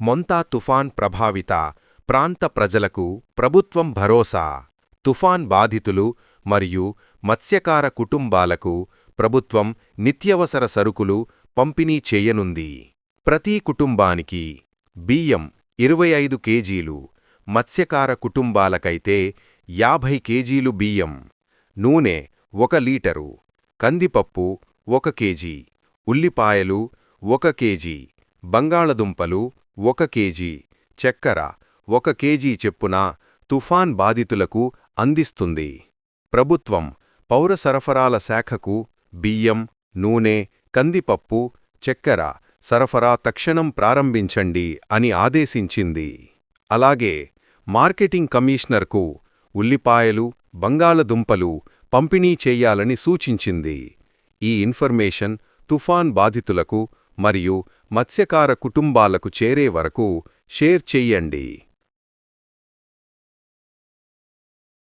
మొంతా తుఫాన్ ప్రభావిత ప్రాంత ప్రజలకు ప్రభుత్వం భరోసా. తుఫాన్ బాధితులు మరియు మత్స్యకార కుటుంబాలకు ప్రభుత్వం నిత్యవసర సరుకులు పంపిణీ చేయనుంది. ప్రతి కుటుంబానికి బియ్యం ఇరవై ఐదు కేజీలు మత్స్యకార కుటుంబాలకైతే యాభై కేజీలు బియ్యం నూనె ఒక లీటరు కందిపప్పు ఒక కేజీ ఉల్లిపాయలు ఒక కేజీ బంగాళదుంపలు ఒక కేజీ చక్కెర ఒక కేజీ చెప్పున తుఫాన్ బాధితులకు అందిస్తుంది. ప్రభుత్వం పౌర సరఫరాల శాఖకు బియ్యం నూనె కందిపప్పు చక్కెర సరఫరా తక్షణం ప్రారంభించండి అని ఆదేశించింది. అలాగే మార్కెటింగ్ కమిషనర్కు ఉల్లిపాయలు బంగాళదుంపలు పంపిణీ చెయ్యాలని సూచించింది. ఈ ఇన్ఫర్మేషన్ తుఫాన్ బాధితులకు మరియు మత్స్యకార కుటుంబాలకు చేరే వరకు షేర్ చెయ్యండి